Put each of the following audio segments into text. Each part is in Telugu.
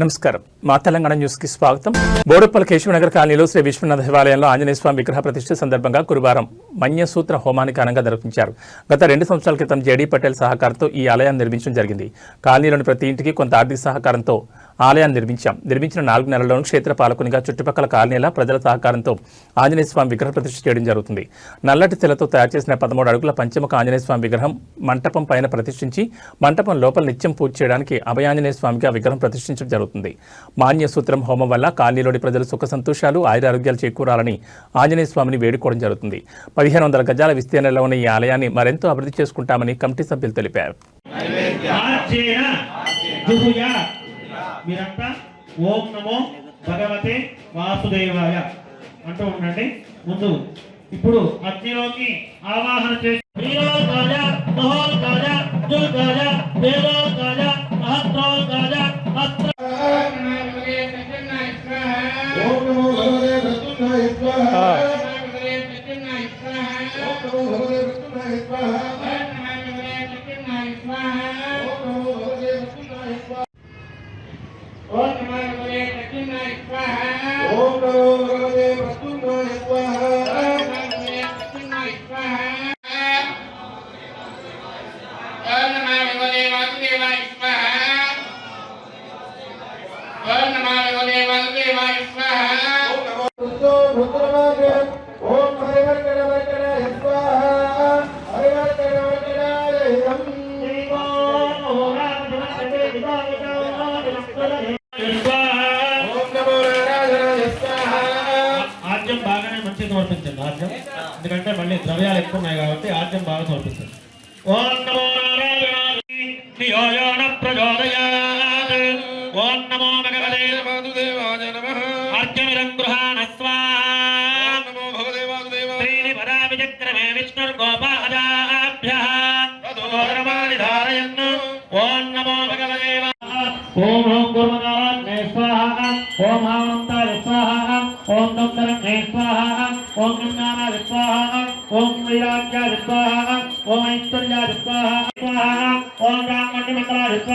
నమస్కారం. మా తెలంగాణ న్యూస్కి స్వాగతం. బోడుప్పల కేశవనగర్ కాలనీలో శ్రీ విశ్వనాథ దేవాలయంలో ఆంజనేయ స్వామి విగ్రహ ప్రతిష్ఠ సందర్భంగా గురువారం మన్యసూత్ర హోమాన్ని ఘనంగా నిర్వహించారు గత రెండు సంవత్సరాల క్రితం జేడీ పటేల్ సహకారంతో ఈ ఆలయాన్ని నిర్మించడం జరిగింది. కాలనీలోని ప్రతి ఇంటికి కొంత ఆర్థిక సహకారంతో ఆలయాన్ని నిర్మించాం. నిర్మించిన నాలుగు నెలల్లోనూ క్షేత్ర పాలకునిగా చుట్టుపక్కల కాలనీల ప్రజల సహకారంతో ఆంజనేయ స్వామి విగ్రహ ప్రతిష్ఠ చేయడం జరుగుతుంది. నల్లటి తెలతో తయారు చేసిన పదమూడు అడుగుల పంచముఖ ఆంజనేయ స్వామి విగ్రహం మంటపం పైన ప్రతిష్ఠించి మంటపం లోపల నిత్యం పూజ చేయడానికి అభయాంజనేయ స్వామిగా విగ్రహం ప్రతిష్ఠించడం జరుగుతుంది. మాన్య సూత్రం హోమం వల్ల కాలనీలోని ప్రజలు సుఖ సంతోషాలు ఆయురారోగ్యాలు చేకూరాలని ఆంజనేయ స్వామిని వేడుకోవడం జరుగుతుంది. పదిహేను వందల గజాల విస్తీర్ణంలో ఉన్న ఈ ఆలయాన్ని మరెంతో అభివృద్ధి చేసుకుంటామని కమిటీ సభ్యులు తెలిపారు. మీరంతా ఓం నమో భగవతే వాసుదేవాయ అంటూ ఉండండి. ముందు ఇప్పుడు అగ్నిలోకి ఆవాహన చేసి ద్రవ్యాలు ఎక్కువ ఉన్నాయి కాబట్టి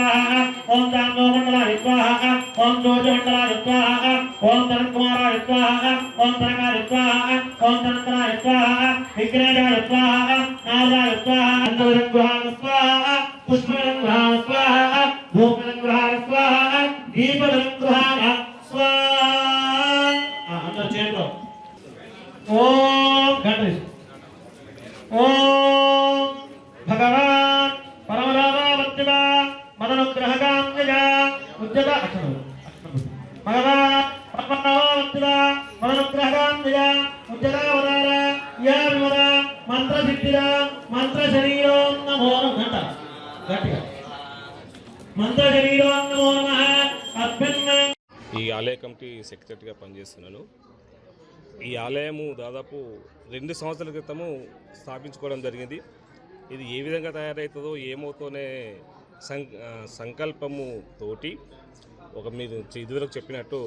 स्वाहा ओम चांदोमंडलाय स्वाहा ओम ज्योतिमंडलाय स्वाहा ओम धनकुमाराय स्वाहा ओम धनकार स्वाहा ओम धनकराय स्वाहा विघ्नेशाय स्वाहा नाराय स्वाहा चंद्रग्रहार स्वाहा पुष्पग्रहार स्वाहा भूपग्रहार स्वाहा दीपग्रहार स्वाहा अंदर चेंडो ओम गणेश ओम మంత్ర మంత్ర శరీరం నమో గట్టిగా మంత్ర శరీరం నమో ఈ ఆలయ కమిటీ సెక్రటరీగా పనిచేస్తున్నాను. ఈ ఆలయము దాదాపు రెండు సంవత్సరాల క్రితము స్థాపించుకోవడం జరిగింది. ఇది ఏ విధంగా తయారవుతుందో ఏమవుతోనే సం సంకల్పము తోటి ఒక మీరు ఇదివరకు చెప్పినట్టు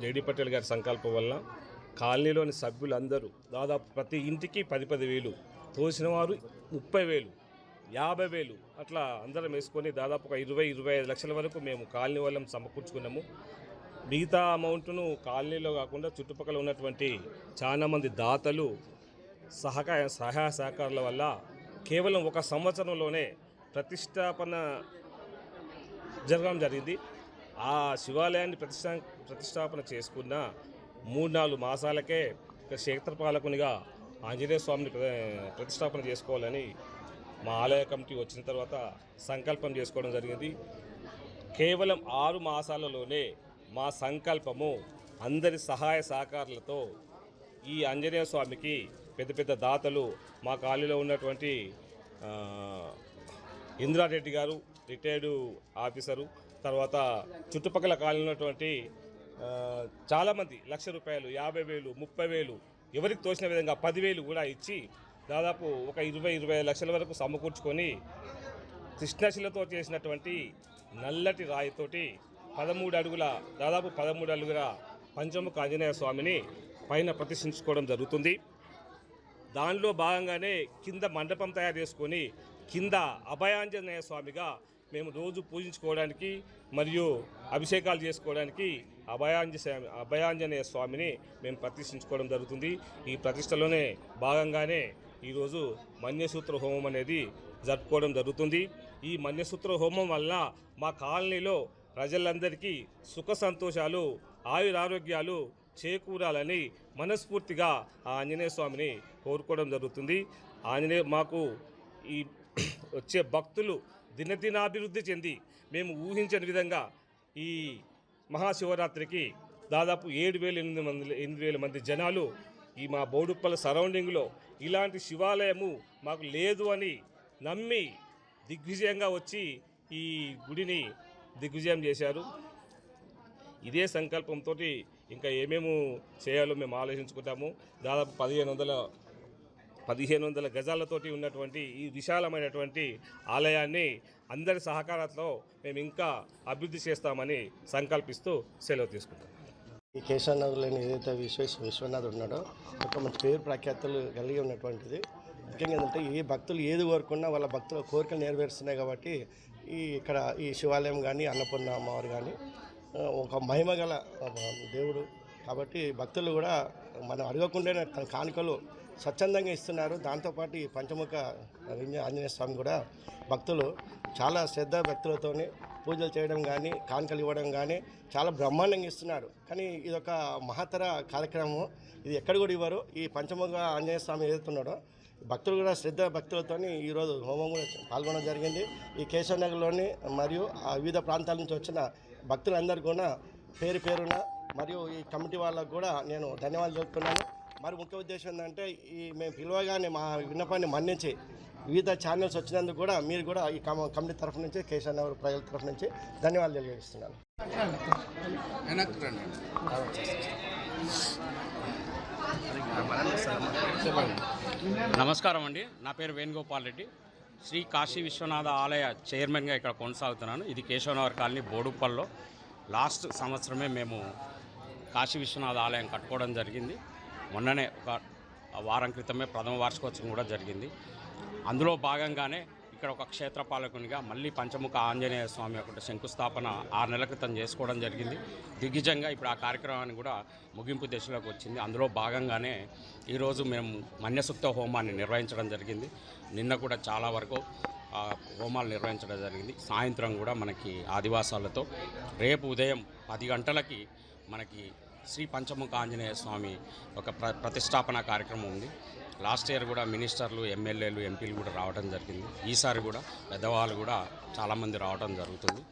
జేడీ పటేల్ గారి సంకల్పం వల్ల కాలనీలోని సభ్యులందరూ దాదాపు ప్రతి ఇంటికి పది పది వేలు తోసిన వారు ముప్పై వేలు యాభై వేలు అట్లా అందరం వేసుకొని దాదాపు ఒక ఇరవై ఇరవై ఐదు లక్షల వరకు మేము కాలనీ వాళ్ళం సమకూర్చుకున్నాము. మిగతా అమౌంట్ను కాలనీలో కాకుండా చుట్టుపక్కల ఉన్నటువంటి చాలామంది దాతలు సహకార సహాయ సహకారాల వల్ల కేవలం ఒక సంవత్సరంలోనే ప్రతిష్టాపన జరగడం జరిగింది. ఆ శివాలయాన్ని ప్రతిష్టా ప్రతిష్టాపన చేసుకున్న మూడు నాలుగు మాసాలకే క్షేత్రపాలకునిగా ఆంజనేయ స్వామిని ప్ర- ప్రతిష్టాపన చేసుకోవాలని మా ఆలయ కమిటీ వచ్చిన తర్వాత సంకల్పం చేసుకోవడం జరిగింది. కేవలం ఆరు మాసాలలోనే మా సంకల్పము అందరి సహాయ సహకారాలతో ఈ ఆంజనేయ స్వామికి పెద్ద పెద్ద దాతలు మా కాలనీలో ఉన్నటువంటి ఇందిరారెడ్డి గారు రిటైర్డు ఆఫీసరు తర్వాత చుట్టుపక్కల కాలినటువంటి ఉన్నటువంటి చాలామంది లక్ష రూపాయలు యాభై వేలు ముప్పై వేలు ఎవరికి తోచిన విధంగా పదివేలు కూడా ఇచ్చి దాదాపు ఒక ఇరవై ఇరవై లక్షల వరకు సమకూర్చుకొని కృష్ణశిలతో చేసినటువంటి నల్లటి రాయితోటి పదమూడు అడుగుల దాదాపు పదమూడు అడుగుల పంచముఖ ఆంజనేయ స్వామిని పైన ప్రతిష్ఠించుకోవడం జరుగుతుంది. దానిలో భాగంగానే కింద మండపం తయారు చేసుకొని కింద అభయాంజనేయ స్వామిగా మేము రోజు పూజించుకోవడానికి మరియు అభిషేకాలు చేసుకోవడానికి అభయాంజ స్వామి అభయాంజనేయ స్వామిని మేము ప్రతిష్ఠించుకోవడం జరుగుతుంది. ఈ ప్రతిష్టలోనే భాగంగానే ఈరోజు మన్యసూత్ర హోమం అనేది జరుపుకోవడం జరుగుతుంది. ఈ మన్యసూత్ర హోమం వల్ల మా కాలనీలో ప్రజలందరికీ సుఖ సంతోషాలు ఆయురారోగ్యాలు చేకూరాలని మనస్ఫూర్తిగా ఆ ఆంజనేయ స్వామిని కోరుకోవడం జరుగుతుంది. ఆంజనేయ మాకు ఈ వచ్చే భక్తులు దినదినాభివృద్ధి చెంది మేము ఊహించని విధంగా ఈ మహాశివరాత్రికి దాదాపు ఏడు వేల ఎనిమిది మంది ఎనిమిది వేల మంది జనాలు ఈ మా బౌడుప్పల సరౌండింగ్లో ఇలాంటి శివాలయము మాకు లేదు అని నమ్మి దిగ్విజయంగా వచ్చి ఈ గుడిని దిగ్విజయం చేశారు. ఇదే సంకల్పంతో ఇంకా ఏమేమి చేయాలో మేము ఆలోచించుకుంటాము. దాదాపు పదిహేను వందల పదిహేను వందల గజాలతోటి ఉన్నటువంటి ఈ విశాలమైనటువంటి ఆలయాన్ని అందరి సహకారంతో మేము ఇంకా అభివృద్ధి చేస్తామని సంకల్పిస్తూ సెలవు తీసుకుంటాం. ఈ కేశవనగర్లోని ఏదైతే విశ్వేశ విశ్వనాథ్ ఉన్నాడో ఒక మంచి పేరు ప్రఖ్యాతులు కలిగి ఉన్నటువంటిది. ముఖ్యంగా ఏంటంటే ఏ భక్తులు ఏది కోరుకున్నా వాళ్ళ భక్తుల కోరికలు నెరవేరుస్తున్నాయి కాబట్టి ఈ ఇక్కడ ఈ శివాలయం కానీ అన్నపూర్ణ అమ్మవారు కానీ ఒక మహిమ గల దేవుడు. కాబట్టి భక్తులు కూడా మనం అడగకుండానే తన కానుకలు స్వచ్ఛందంగా ఇస్తున్నారు. దాంతోపాటు ఈ పంచముఖ ఆంజనేయ ఆంజనేయ స్వామి కూడా భక్తులు చాలా శ్రద్ధ భక్తులతోని పూజలు చేయడం కానీ కానుకలు ఇవ్వడం కానీ చాలా బ్రహ్మాండంగా ఇస్తున్నారు. కానీ ఇది ఒక మహత్తర కార్యక్రమం ఇది ఎక్కడ కూడా ఇవ్వరు. ఈ పంచముఖ ఆంజనేయ స్వామి ఏదైతున్నాడో భక్తులు కూడా శ్రద్ధ భక్తులతోని ఈరోజు హోమం కూడా పాల్గొనడం జరిగింది. ఈ కేశవనగర్లోని మరియు ఆ వివిధ ప్రాంతాల నుంచి వచ్చిన భక్తులందరూ కూడా పేరు పేరున మరియు ఈ కమిటీ వాళ్ళకు కూడా నేను ధన్యవాదాలు చెప్తున్నాను మరి ముఖ్య ఉద్దేశం ఏంటంటే ఈ మేము పిలవగానే మా విన్నపాన్ని మన్నించి వివిధ ఛానల్స్ వచ్చినందుకు కూడా మీరు కూడా ఈ కమ కమిటీ తరఫు నుంచి కేశవనగర్ ప్రజల తరఫు నుంచి ధన్యవాదాలు తెలియజేస్తున్నాను. నమస్కారం అండి. నా పేరు వేణుగోపాల్ రెడ్డి. శ్రీ కాశీ విశ్వనాథ ఆలయ చైర్మన్గా ఇక్కడ కొనసాగుతున్నాను. ఇది కేశవనగర్ కాలనీ బోడుప్పల్లో లాస్ట్ సంవత్సరమే మేము కాశీ విశ్వనాథ ఆలయం కట్టుకోవడం జరిగింది. మొన్ననే ఒక వారం క్రితమే ప్రథమ వార్షికోత్సవం కూడా జరిగింది. అందులో భాగంగానే ఇక్కడ ఒక క్షేత్రపాలకునిగా మళ్ళీ పంచముఖ ఆంజనేయ స్వామి యొక్క శంకుస్థాపన ఆరు నెలల క్రితం చేసుకోవడం జరిగింది. దిగ్విజంగా ఇప్పుడు ఆ కార్యక్రమాన్ని కూడా ముగింపు దశలోకి వచ్చింది. అందులో భాగంగానే ఈరోజు మేము మన్యసుక్త హోమాన్ని నిర్వహించడం జరిగింది. నిన్న కూడా చాలా వరకు హోమాలు నిర్వహించడం జరిగింది. సాయంత్రం కూడా మనకి ఆదివాసాలతో రేపు ఉదయం పది గంటలకి మనకి శ్రీ పంచముఖ ఆంజనేయ స్వామి ఒక ప్ర ప్రతిష్టాపన కార్యక్రమం ఉంది. లాస్ట్ ఇయర్ కూడా మినిస్టర్లు ఎమ్మెల్యేలు ఎంపీలు కూడా రావడం జరిగింది. ఈసారి కూడా పెద్దవాళ్ళు కూడా చాలామంది రావడం జరుగుతుంది.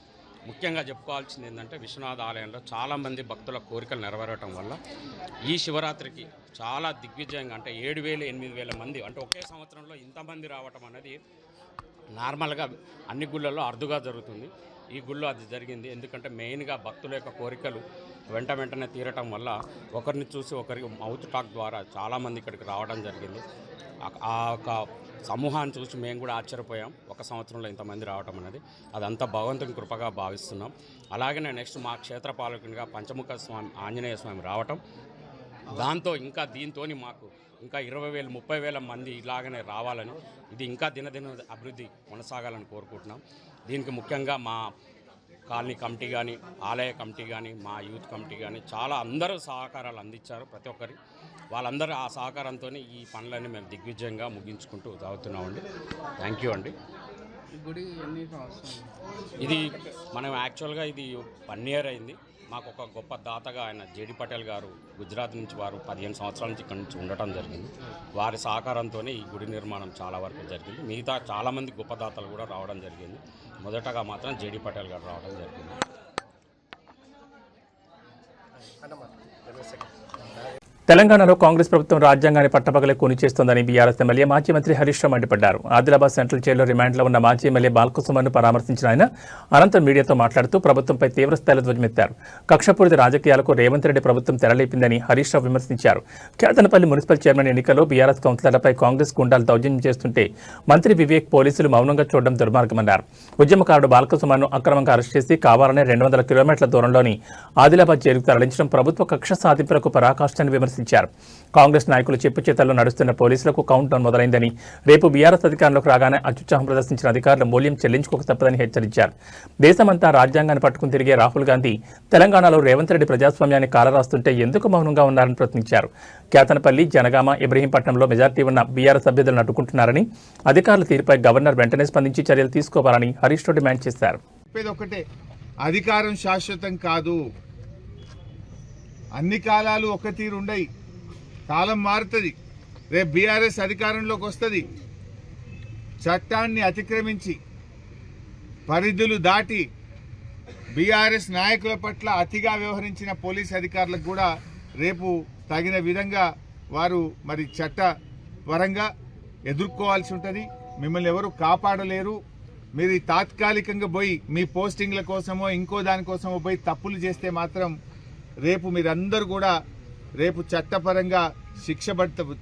ముఖ్యంగా చెప్పుకోవాల్సింది ఏంటంటే విశ్వనాథ ఆలయంలో చాలామంది భక్తుల కోరికలు నెరవేరటం వల్ల ఈ శివరాత్రికి చాలా దిగ్విజయంగా అంటే ఏడు వేలు ఎనిమిది వేల మంది అంటే ఒకే సంవత్సరంలో ఇంతమంది రావటం అనేది నార్మల్గా అన్ని గుళ్ళల్లో అరుదుగా జరుగుతుంది. ఈ గుళ్ళో అది జరిగింది. ఎందుకంటే మెయిన్గా భక్తుల యొక్క కోరికలు వెంట వెంటనే తీరటం వల్ల ఒకరిని చూసి ఒకరికి మౌత్ టాక్ ద్వారా చాలామంది ఇక్కడికి రావడం జరిగింది. ఆ- యొక్క ఒక సమూహాన్ని చూసి మేము కూడా ఆశ్చర్యపోయాం. ఒక సంవత్సరంలో ఇంతమంది రావటం అనేది. అదంతా భగవంతుని కృపగా భావిస్తున్నాం. అలాగనే నెక్స్ట్ మా క్షేత్రపాలకునిగా పంచముఖ స్వామి ఆంజనేయ స్వామి రావటం. దాంతో ఇంకా దీంతో మాకు ఇంకా ఇరవై వేలు ముప్పై వేల మంది ఇలాగనే రావాలని ఇది ఇంకా దినదిన అభివృద్ధి కొనసాగాలని కోరుకుంటున్నాం. దీనికి ముఖ్యంగా మా కాలనీ కమిటీ కానీ ఆలయ కమిటీ కానీ మా యూత్ కమిటీ కానీ చాలా అందరూ సహకారాలు అందించారు ప్రతి ఒక్కరి. వాళ్ళందరూ ఆ సహకారంతో ఈ పనులన్నీ మేము దిగ్విజయంగా ముగించుకుంటూ సాగుతున్నామండి థ్యాంక్ యూ అండి. ఇది మనం యాక్చువల్గా ఇది వన్ ఇయర్ అయింది. మాకు ఒక గొప్ప దాతగా ఆయన జేడి పటేల్ గారు గుజరాత్ నుంచి వారు పదిహేను సంవత్సరాల నుంచి ఇక్కడి నుంచి ఉండటం జరిగింది. వారి సహకారంతోనే ఈ గుడి నిర్మాణం చాలా వరకు జరిగింది. మిగతా చాలామంది గొప్ప దాతలు కూడా రావడం జరిగింది. మొదటగా మాత్రం జేడి పటేల్ గారు రావడం జరిగింది. తెలంగాణలో కాంగ్రెస్ ప్రభుత్వం రాజ్యాంగాన్ని పట్టపగలే కూని చేస్తోందని బీఆర్ఎస్ ఎమ్మెల్యే మాజీ మంత్రి హరీష్ రావు మండిపడ్డారు. ఆదిలాబాద్ సెంట్రల్ జైల్లో రిమాండ్లో ఉన్న మాజీ ఎమ్మెల్యే బాల్కుసుమన్ను పరామర్శించిన ఆయన అనంతరం మీడియాతో మాట్లాడుతూ ప్రభుత్వంపై తీవ్రస్థాయిలో ధ్వజమెత్తారు. కక్షపూరిత రాజకీయాలకు రేవంత్ రెడ్డి ప్రభుత్వం తెరలేపిందని హరీష్ రావు విమర్శించారు. కేతనపల్లి మున్సిపల్ చైర్మన్ ఎన్నికల్లో బీఆర్ఎస్ కౌన్సిలర్లపై కాంగ్రెస్ గుండాలు దౌర్జన్యం చేస్తుంటే మంత్రి వివేక్ పోలీసులు మౌనంగా చూడడం దుర్మార్గమన్నారు. ఉద్యమకారుడు బాల్కుసుమన్ను అక్రమంగా అరెస్ట్ చేసి కావాలనే రెండు వందల కిలోమీటర్ల దూరంలోని ఆదిలాబాద్ జైలుకు తరలించడం ప్రభుత్వ కక్ష సాధింపులకు పరాకాష్ఠని విమర్శించారు. విమర్శించారు కాంగ్రెస్ నాయకులు చెప్పు చేతల్లో నడుస్తున్న పోలీసులకు కౌంట్ డౌన్ మొదలైందని రేపు బీఆర్ఎస్ అధికారంలోకి రాగానే అత్యుత్సాహం ప్రదర్శించిన అధికారులు మూల్యం చెల్లించుకోక తప్పదని హెచ్చరించారు. దేశమంతా రాజ్యాంగాన్ని పట్టుకుని తిరిగే రాహుల్ గాంధీ తెలంగాణలో రేవంత్ రెడ్డి ప్రజాస్వామ్యాన్ని కాలరాస్తుంటే ఎందుకు మౌనంగా ఉన్నారని ప్రశ్నించారు. కేతనపల్లి జనగామ ఇబ్రహీంపట్నంలో మెజార్టీ ఉన్న బీఆర్ఎస్ అభ్యర్థులను అడ్డుకుంటున్నారని అధికారుల తీరుపై గవర్నర్ వెంటనే స్పందించి చర్యలు తీసుకోవాలని హరీష్ రావు డిమాండ్ చేశారు. అధికారం శాశ్వతం కాదు. అన్ని కాలాలు ఒక తీరు ఉండయి. కాలం మారుతుంది. రేపు బీఆర్ఎస్ అధికారంలోకి వస్తుంది. చట్టాన్ని అతిక్రమించి పరిధులు దాటి బీఆర్ఎస్ నాయకుల పట్ల అతిగా వ్యవహరించిన పోలీస్ అధికారులకు కూడా రేపు తగిన విధంగా వారు మరి చట్ట పరంగా ఎదుర్కోవాల్సి ఉంటుంది. మిమ్మల్ని ఎవరు కాపాడలేరు. మీరు తాత్కాలికంగా పోయి మీ పోస్టింగ్ల కోసమో ఇంకో దానికోసమో పోయి తప్పులు చేస్తే మాత్రం రేపు మీరందరూ కూడా రేపు చట్టపరంగా శిక్ష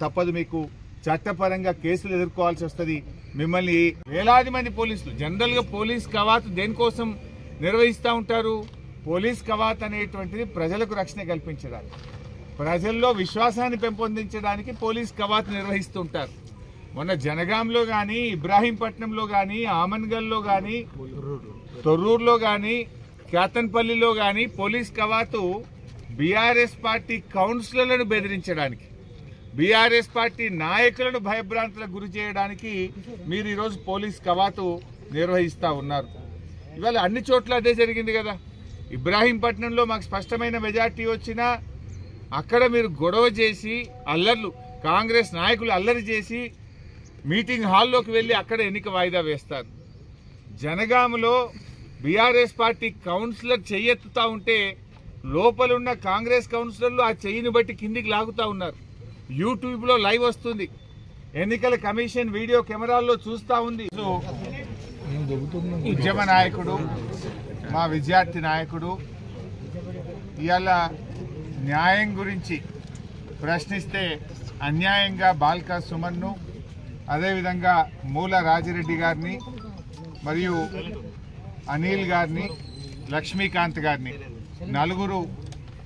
తప్పదు మీకు. చట్టపరంగా కేసులు ఎదుర్కోవాల్సి వస్తుంది. మిమ్మల్ని వేలాది మంది పోలీసులు జనరల్గా పోలీస్ కవాతు దేనికోసం నిర్వహిస్తూ ఉంటారు? పోలీస్ కవాత్ అనేటువంటిది ప్రజలకు రక్షణ కల్పించడానికి. ప్రజల్లో విశ్వాసాన్ని పెంపొందించడానికి పోలీస్ కవాత్ నిర్వహిస్తుంటారు మొన్న జనగాంలో కానీ ఇబ్రాహీంపట్నంలో కానీ ఆమన్గల్లో కానీ తొర్రూరులో కానీ కేతన్పల్లిలో కానీ పోలీస్ కవాతు బీఆర్ఎస్ పార్టీ కౌన్సిలర్లను బెదిరించడానికి బీఆర్ఎస్ పార్టీ నాయకులను భయభ్రాంతులకు గురి చేయడానికి మీరు ఈరోజు పోలీస్ కవాతు నిర్వహిస్తూ ఉన్నారు. ఇవాళ అన్ని చోట్ల అదే జరిగింది కదా. ఇబ్రాహీంపట్నంలో మాకు స్పష్టమైన మెజార్టీ వచ్చినా అక్కడ మీరు గొడవ చేసి అల్లర్లు కాంగ్రెస్ నాయకులు అల్లరి చేసి మీటింగ్ హాల్లోకి వెళ్ళి అక్కడ ఎన్నిక వాయిదా వేస్తారు. జనగామలో బీఆర్ఎస్ పార్టీ కౌన్సిలర్ చెయ్యెత్తుతా ఉంటే లోపలున్న కాంగ్రెస్ కౌన్సిలర్లు ఆ చెయ్యిని బట్టి కిందికి లాగుతూ ఉన్నారు. యూట్యూబ్లో లైవ్ వస్తుంది. ఎన్నికల కమిషన్ వీడియో కెమెరాల్లో చూస్తూ ఉంది. సో, ఉద్యమ నాయకుడు మా విద్యార్థి నాయకుడు ఇవాళ న్యాయం గురించి ప్రశ్నిస్తే అన్యాయంగా బాల్కా సుమన్ను అదేవిధంగా మూల రాజిరెడ్డి గారిని మరియు అనిల్ గారిని లక్ష్మీకాంత్ గారిని. నలుగురు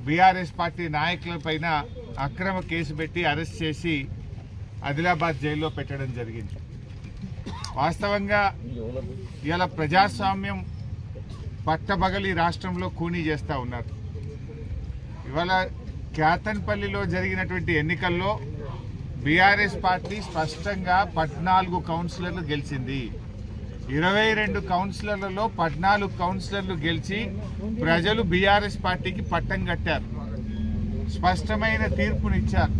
బీఆర్ఎస్ పార్టీ నాయకులపైన అక్రమ కేసు పెట్టి అరెస్ట్ చేసి ఆదిలాబాద్ జైల్లో పెట్టడం జరిగింది. వాస్తవంగా ఇవాళ ప్రజాస్వామ్యం పట్టబగలి రాష్ట్రంలో కూనీ చేస్తూ ఉన్నారు. ఇవాళ క్యాతన్పల్లిలో జరిగినటువంటి ఎన్నికల్లో బీఆర్ఎస్ పార్టీ స్పష్టంగా పద్నాలుగు కౌన్సిలర్లు గెలిచింది. ఇరవై రెండు కౌన్సిలర్లలో పద్నాలుగు కౌన్సిలర్లు గెలిచి ప్రజలు బీఆర్ఎస్ పార్టీకి పట్టం కట్టారు. స్పష్టమైన తీర్పునిచ్చారు.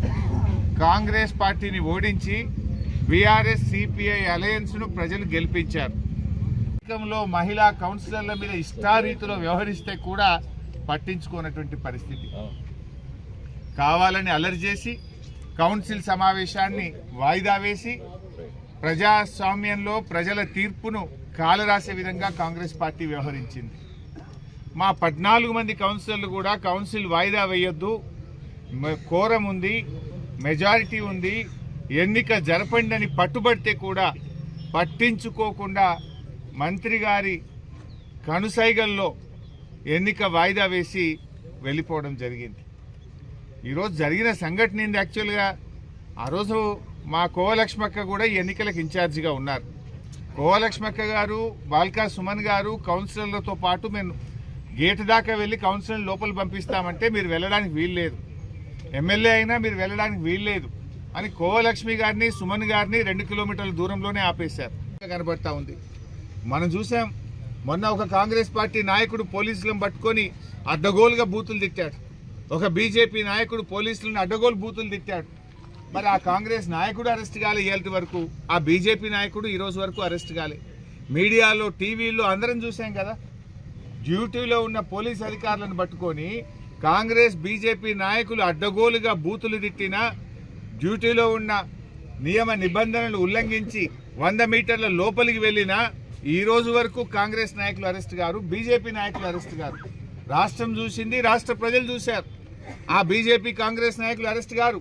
కాంగ్రెస్ పార్టీని ఓడించి బీఆర్ఎస్ సిపిఐ అలయన్స్ను ప్రజలు గెలిపించారు. లో మహిళా కౌన్సిలర్ల మీద ఇష్టారీతిలో వ్యవహరిస్తే కూడా పట్టించుకోనటువంటి పరిస్థితి. కావాలని అలరి చేసి కౌన్సిల్ సమావేశాన్ని వాయిదా వేసి ప్రజాస్వామ్యంలో ప్రజల తీర్పును కాలరాసే విధంగా కాంగ్రెస్ పార్టీ వ్యవహరించింది. మా పద్నాలుగు మంది కౌన్సిలర్లు కూడా కౌన్సిల్ వాయిదా వేయొద్దు. కోరం ఉంది మెజారిటీ ఉంది. ఎన్నిక జరపండి అని పట్టుబడితే కూడా పట్టించుకోకుండా మంత్రి గారి కనుసైగల్లో ఎన్నిక వాయిదా వేసి వెళ్ళిపోవడం జరిగింది. ఈరోజు జరిగిన సంఘటన ఏంది యాక్చువల్గా? ఆ రోజు మా కోవలక్ష్మక్క కూడా ఎన్నికలకు ఇన్ఛార్జిగా ఉన్నారు. కోవలక్ష్మక్క గారు బాల్కా సుమన్ గారు కౌన్సిలర్లతో పాటు మేము గేటు దాకా వెళ్ళి కౌన్సిలర్ లోపల పంపిస్తామంటే మీరు వెళ్ళడానికి వీల్లేదు ఎమ్మెల్యే అయినా మీరు వెళ్ళడానికి వీల్లేదు అని కోవలక్ష్మి గారిని సుమన్ గారిని రెండు కిలోమీటర్ల దూరంలోనే ఆపేశారు. కనబడతా ఉంది. మనం చూసాం మొన్న ఒక కాంగ్రెస్ పార్టీ నాయకుడు పోలీసులను పట్టుకొని అడ్డగోలుగా బూతులు తిట్టాడు. ఒక బీజేపీ నాయకుడు పోలీసులను అడ్డగోలు బూతులు తిట్టాడు. మరి ఆ కాంగ్రెస్ నాయకుడు అరెస్ట్ కాలే ఇవాళ వరకు ఆ బీజేపీ నాయకుడు ఈరోజు వరకు అరెస్ట్ కాలే. మీడియాలో టీవీలో అందరం చూసాం కదా. డ్యూటీలో ఉన్న పోలీస్ అధికారులను పట్టుకొని కాంగ్రెస్ బీజేపీ నాయకులు అడ్డగోలుగా బూతులు తిట్టినా డ్యూటీలో ఉన్న నియమ నిబంధనలు ఉల్లంఘించి వంద మీటర్ల లోపలికి వెళ్ళినా ఈ రోజు వరకు కాంగ్రెస్ నాయకులు అరెస్ట్ గారు బీజేపీ నాయకులు అరెస్ట్ గారు రాష్ట్రం చూసింది రాష్ట్ర ప్రజలు చూశారు. ఆ బీజేపీ కాంగ్రెస్ నాయకులు అరెస్ట్ గారు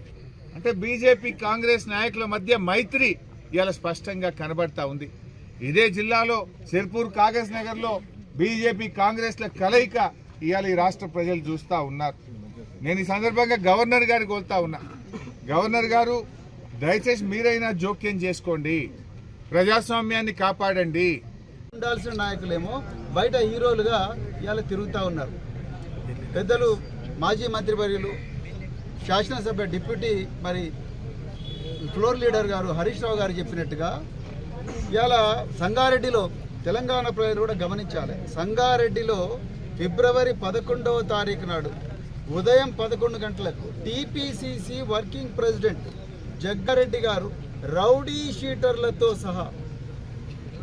అంటే బీజేపీ కాంగ్రెస్ నాయకుల మధ్య మైత్రి ఇలా స్పష్టంగా కనబడతా ఉంది. ఇదే జిల్లాలో సిర్పూర్ కాగజ్ నగర్లో బీజేపీ కాంగ్రెస్ల కలయిక ఇవాళ ఈ రాష్ట్ర ప్రజలు చూస్తూ ఉన్నారు. నేను ఈ సందర్భంగా గవర్నర్ గారికి కోరుతా ఉన్నా. గవర్నర్ గారు దయచేసి మీరైనా జోక్యం చేసుకోండి. ప్రజాస్వామ్యాన్ని కాపాడండి. ఉండాల్సిన నాయకులేమో బయట హీరోలుగా ఇవాళ తిరుగుతూ ఉన్నారు. పెద్దలు మాజీ మంత్రివర్యులు శాసనసభ డిప్యూటీ మరి ఫ్లోర్ లీడర్ గారు హరీష్ రావు గారు చెప్పినట్టుగా ఇవాళ సంగారెడ్డిలో తెలంగాణ ప్రజలు కూడా గమనించాలి. సంగారెడ్డిలో ఫిబ్రవరి పదకొండవ తారీఖు నాడు ఉదయం పదకొండు గంటలకు టీపీసీసీ వర్కింగ్ ప్రెసిడెంట్ జగ్గారెడ్డి గారు రౌడీ షీటర్లతో సహా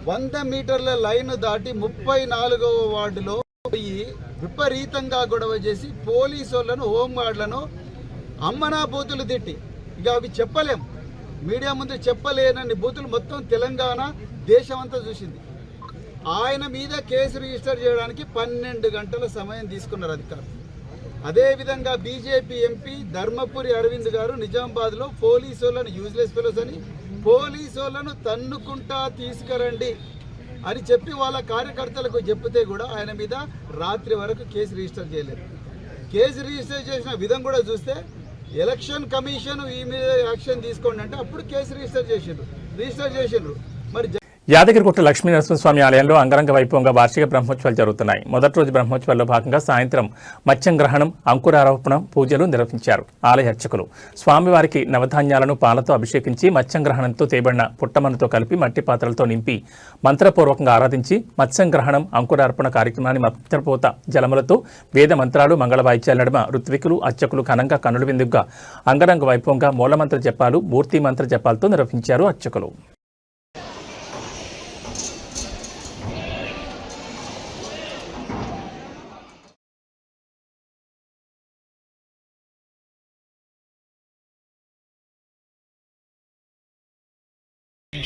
వంద మీటర్ల లైన్ దాటి ముప్పై నాలుగవ వార్డులో పోయి విపరీతంగా గొడవ చేసి పోలీసు వాళ్ళను హోంగార్డులను అమ్మనా బూతులు తిట్టి. ఇక అవి చెప్పలేం. మీడియా ముందు చెప్పలేనని బూతులు మొత్తం తెలంగాణ దేశం అంతా చూసింది. ఆయన మీద కేసు రిజిస్టర్ చేయడానికి పన్నెండు గంటల సమయం తీసుకున్నారు అధికారులు. అదేవిధంగా బీజేపీ ఎంపీ ధర్మపురి అరవింద్ గారు నిజామాబాద్లో పోలీసు వాళ్ళను యూజ్లెస్ ఫెలోస్ అని పోలీసు వాళ్ళను తన్నుకుంటా తీసుకురండి అని చెప్పి వాళ్ళ కార్యకర్తలకు చెప్తే కూడా ఆయన మీద రాత్రి వరకు కేసు రిజిస్టర్ చేయలేదు. కేసు రిజిస్టర్ చేసిన విధం కూడా చూస్తే ఎలక్షన్ కమిషన్ ఈ మీద యాక్షన్ తీసుకోండి అంటే అప్పుడు కేసు రిజిస్టర్ చేసిండ్రు. రిజిస్టర్ చేసిండ్రు. మరి యాదగిరిగుట్ట లక్ష్మీ నరసింహస్వామి ఆలయంలో అంగరంగ వైభవంగా వార్షిక బ్రహ్మోత్సవాలు జరుగుతున్నాయి. మొదటి రోజు బ్రహ్మోత్సవాల్లో భాగంగా సాయంత్రం మత్స్యం గ్రహణం అంకురారోపణ పూజలు నిర్వహించారు ఆలయ అర్చకులు. స్వామివారికి నవధాన్యాలను పాలతో అభిషేకించి మత్స్యం గ్రహణంతో తేబడిన పుట్టమనతో కలిపి మట్టి పాత్రలతో నింపి మంత్రపూర్వకంగా ఆరాధించి మత్స్యం గ్రహణం అంకురార్పణ కార్యక్రమాన్ని మంత్రపోత జలములతో వేద మంత్రాలు మంగళ వాయిద్యాల నడుమ ఋత్వికులు అర్చకులు ఘనంగా కనులు విందుగా అంగరంగ వైభవంగా మూలమంత్ర జపాలు మూర్తి మంత్ర జపాలతో నిర్వహించారు అర్చకులు.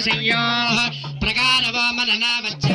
సంయోః ప్రకారవో మననావచ్చ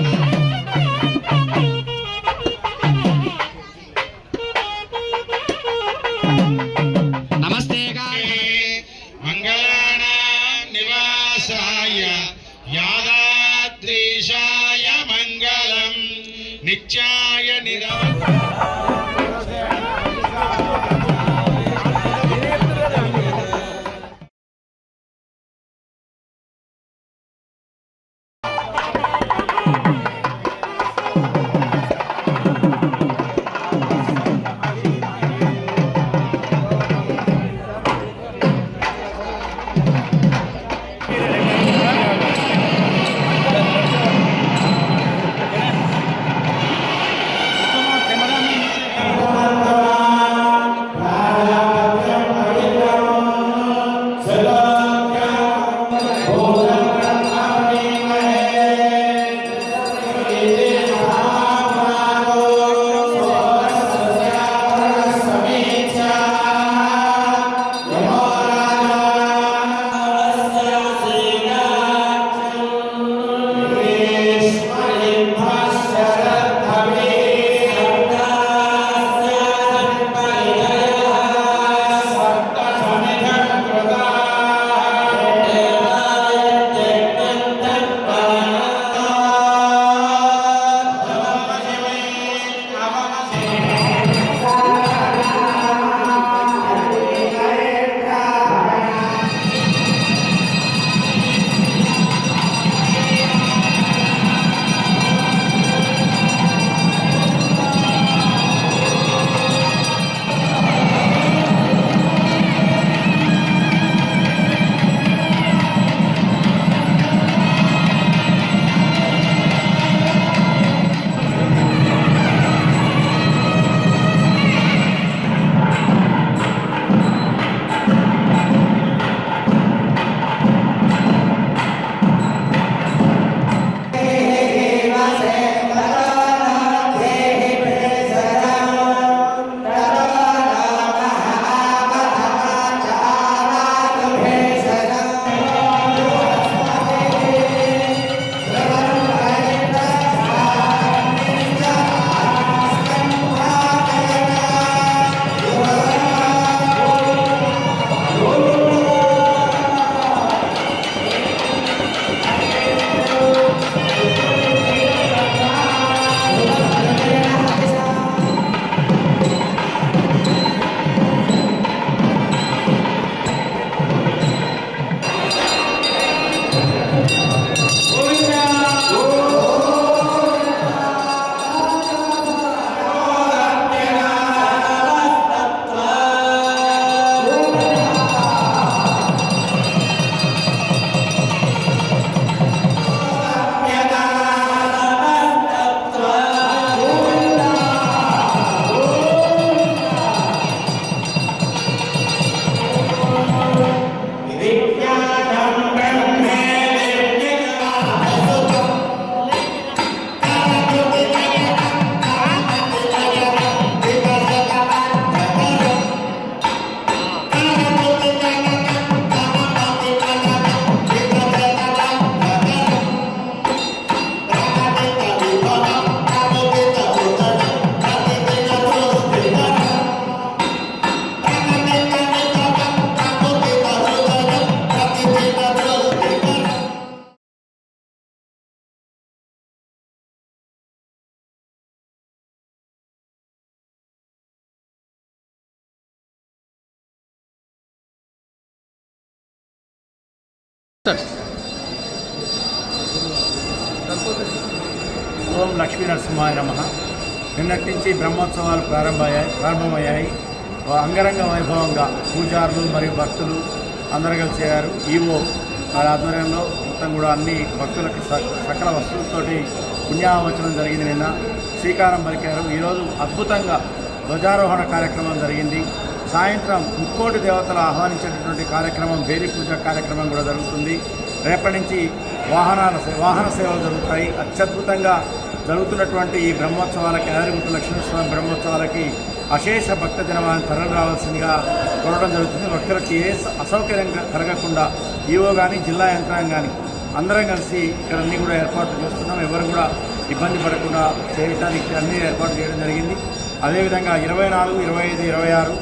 ఓం లక్ష్మీ నరసింహాయ నమ. నిన్నటి నుంచి బ్రహ్మోత్సవాలు ప్రారంభమయ్యాయి ప్రారంభమయ్యాయి. అంగరంగ వైభవంగా పూజారులు మరియు భక్తులు అందరూ కలిసారు ఈవో వారి ఆధ్వర్యంలో మొత్తం కూడా అన్ని భక్తులకు సకల వస్తువులతోటి పుణ్యావచనం జరిగింది నిన్న. శ్రీకారం పలికారు. ఈరోజు అద్భుతంగా ధ్వజారోహణ కార్యక్రమం జరిగింది. సాయంత్రం ముక్కోటి దేవతలు ఆహ్వానించేటటువంటి కార్యక్రమం బేరీ పూజ కార్యక్రమం కూడా జరుగుతుంది. రేపటి నుంచి వాహనాల వాహన సేవలు జరుగుతాయి. అత్యద్భుతంగా జరుగుతున్నటువంటి ఈ బ్రహ్మోత్సవాలకి ఆదిరిగుట్ట లక్ష్మీస్వామి బ్రహ్మోత్సవాలకి అశేష భక్త జనవాన్ని తరలి రావాల్సిందిగా కోరడం జరుగుతుంది. భక్తులకు ఏ అసౌకర్యం కలగకుండా ఈవో కానీ జిల్లా యంత్రాంగం కానీ అందరం కలిసి ఇక్కడన్నీ కూడా ఏర్పాట్లు చేస్తున్నాం. ఎవరు కూడా ఇబ్బంది పడకుండా చేయడానికి అన్ని ఏర్పాటు చేయడం జరిగింది. అదేవిధంగా ఇరవై నాలుగు ఇరవై ఐదు ఇరవై ఆరు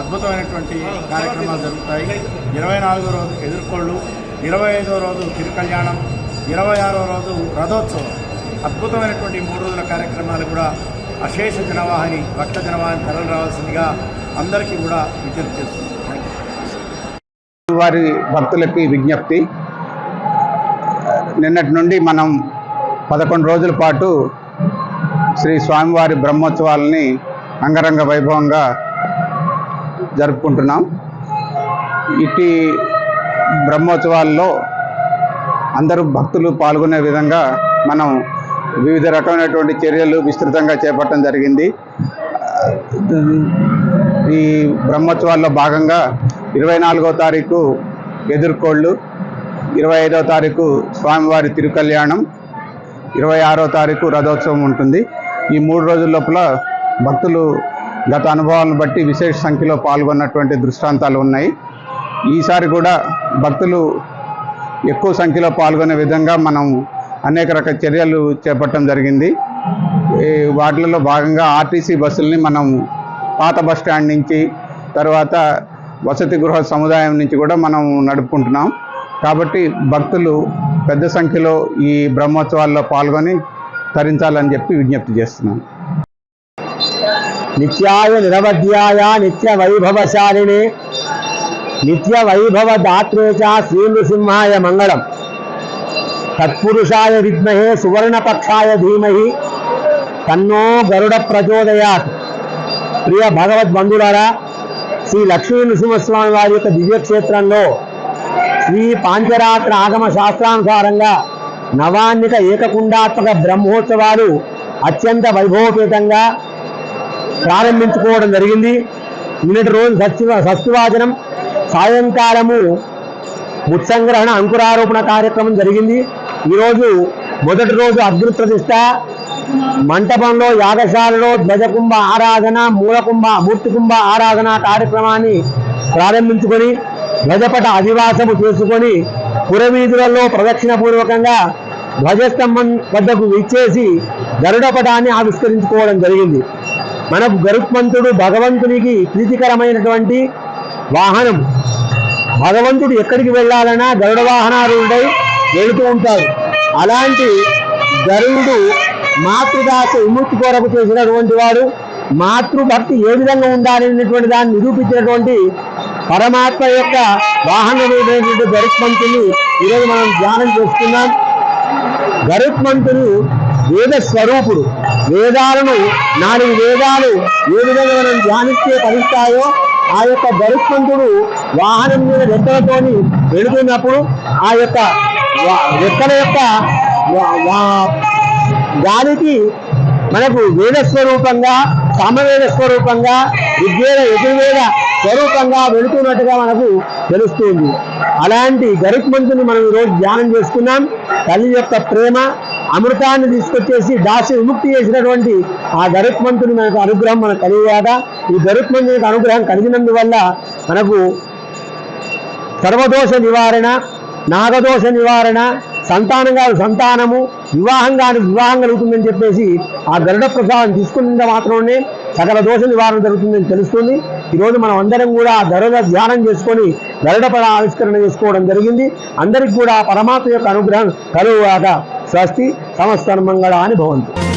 అద్భుతమైనటువంటి కార్యక్రమాలు జరుగుతాయి. ఇరవై నాలుగో రోజు ఎదుర్కొళ్ళు ఇరవై ఐదో రోజు తిరుకళ్యాణం ఇరవై ఆరో రోజు రథోత్సవం. అద్భుతమైనటువంటి మూడు రోజుల కార్యక్రమాలు కూడా అశేష జనవాహిని భక్త జనవాహిని తరలి రావాల్సిందిగా అందరికీ కూడా విజ్ఞప్తి చేస్తున్నాం. వారి భక్తులకి విజ్ఞప్తి. నిన్నటి నుండి మనం పదకొండు రోజుల పాటు శ్రీ స్వామివారి బ్రహ్మోత్సవాలని అంగరంగ వైభవంగా జరుపుకుంటున్నాం. ఇట్టి బ్రహ్మోత్సవాల్లో అందరూ భక్తులు పాల్గొనే విధంగా మనం వివిధ రకమైనటువంటి చర్యలు విస్తృతంగా చేపట్టడం జరిగింది. ఈ బ్రహ్మోత్సవాల్లో భాగంగా ఇరవై నాలుగో తారీఖు ఎదుర్కోళ్ళు ఇరవై ఐదో తారీఖు స్వామివారి తిరుకల్యాణం ఇరవై ఆరో తారీఖు రథోత్సవం ఉంటుంది. ఈ మూడు రోజుల లోపల భక్తులు గత అనుభవాలను బట్టి విశేష సంఖ్యలో పాల్గొన్నటువంటి దృష్టాంతాలు ఉన్నాయి. ఈసారి కూడా భక్తులు ఎక్కువ సంఖ్యలో పాల్గొనే విధంగా మనం అనేక రకాల చర్యలు చేపట్టడం జరిగింది. ఈ వాటిలలో భాగంగా ఆర్టీసీ బస్సుల్ని మనం పాత బస్ స్టాండ్ నుంచి తర్వాత వసతి గృహ సముదాయం నుంచి కూడా మనం నడుపుకుంటున్నాం. కాబట్టి భక్తులు పెద్ద సంఖ్యలో ఈ బ్రహ్మోత్సవాల్లో పాల్గొని తరించాలని చెప్పి విజ్ఞప్తి చేస్తున్నాం నిత్యాయ నిరవధ్యాయ నిత్య వైభవశాలిని. నిత్య వైభవ దాత్రే చ శ్రీ నృసింహాయ మంగళం. తత్పురుషాయ విద్మహే సువర్ణపక్షాయ ధీమహి. తన్నో గరుడ ప్రచోదయాత్. ప్రియ భగవద్బంధులారా శ్రీ లక్ష్మీ నృసింహస్వామి వారి యొక్క దివ్యక్షేత్రంలో శ్రీ పాంచరాత్ర ఆగమ శాస్త్రానుసారంగా నవాన్నిక ఏకకుండాత్మక బ్రహ్మోత్సవాలు అత్యంత వైభవపేతంగా ప్రారంభించుకోవడం జరిగింది. నిన్నటి రోజు సత్య సస్తువాచనం సాయంకాలము ముత్సంగ్రహణ అంకురారోపణ కార్యక్రమం జరిగింది. ఈరోజు మొదటి రోజు అగ్ని ప్రతిష్ట. మంటపంలో యాగశాలలో ధ్వజకుంభ ఆరాధన మూలకుంభ మూర్తికుంభ ఆరాధన కార్యక్రమాన్ని ప్రారంభించుకొని ధ్వజపట అధివాసము చేసుకొని పురవీధులలో ప్రదక్షిణ పూర్వకంగా ధ్వజస్తంభం వద్దకు విచ్చేసి గరుడపటాన్ని ఆవిష్కరించుకోవడం జరిగింది. మనకు గరుత్మంతుడు భగవంతునికి ప్రీతికరమైనటువంటి వాహనం. భగవంతుడు ఎక్కడికి వెళ్ళాలన్నా గరుడ వాహనారుడై వెళుతూ ఉంటాడు. అలాంటి గరుడు మాతృదాస విముక్తి కొరకు చేసినటువంటి వాడు మాతృభక్తి ఏ విధంగా ఉండాలనేటువంటి దాన్ని నిరూపించినటువంటి పరమాత్మ యొక్క వాహనమైనటువంటి గరుత్మంతుని ఈరోజు మనం ధ్యానం చేసుకున్నాం గరుత్మంతుడు వేద స్వరూపుడు. వేదాలను నాలుగు వేదాలు ఏ విధంగా మనం ధ్యానిస్తే ఫలిస్తాయో ఆ యొక్క గరుత్మంతుడు వాహనం మీద రెక్కలతోని వెళుతున్నప్పుడు ఆ యొక్క రెక్కల యొక్క వా- గాలికి మనకు వేద స్వరూపంగా సామవేద స్వరూపంగా విద్యేద యజుర్వేద స్వరూపంగా వెళుతున్నట్టుగా మనకు తెలుస్తుంది. అలాంటి గరుత్మంతుని మనం ఈరోజు ధ్యానం చేసుకున్నాం. తల్లి యొక్క ప్రేమ అమృతాన్ని తీసుకొచ్చేసి దాసి విముక్తి చేసినటువంటి ఆ గరుత్మంతుని మనకు అనుగ్రహం మనకు కలిగాక ఈ గరుత్మంతునికి అనుగ్రహం కలిగినందువల్ల మనకు సర్వదోష నివారణ నాగదోష నివారణ సంతానం కాదు సంతానము వివాహం కాని వివాహం కలుగుతుందని చెప్పేసి ఆ గరుడ ప్రసాదం తీసుకున్న మాత్రమే సకల దోష నివారణ జరుగుతుందని తెలుస్తుంది. ఈరోజు మనం అందరం కూడా ఆ గరుడ ధ్యానం చేసుకొని గరుడ పద ఆవిష్కరణ చేసుకోవడం జరిగింది. అందరికి కూడా పరమాత్మ యొక్క అనుగ్రహం కలుగుగాక. స్వస్తి సమస్త మంగళ అని భవంతు.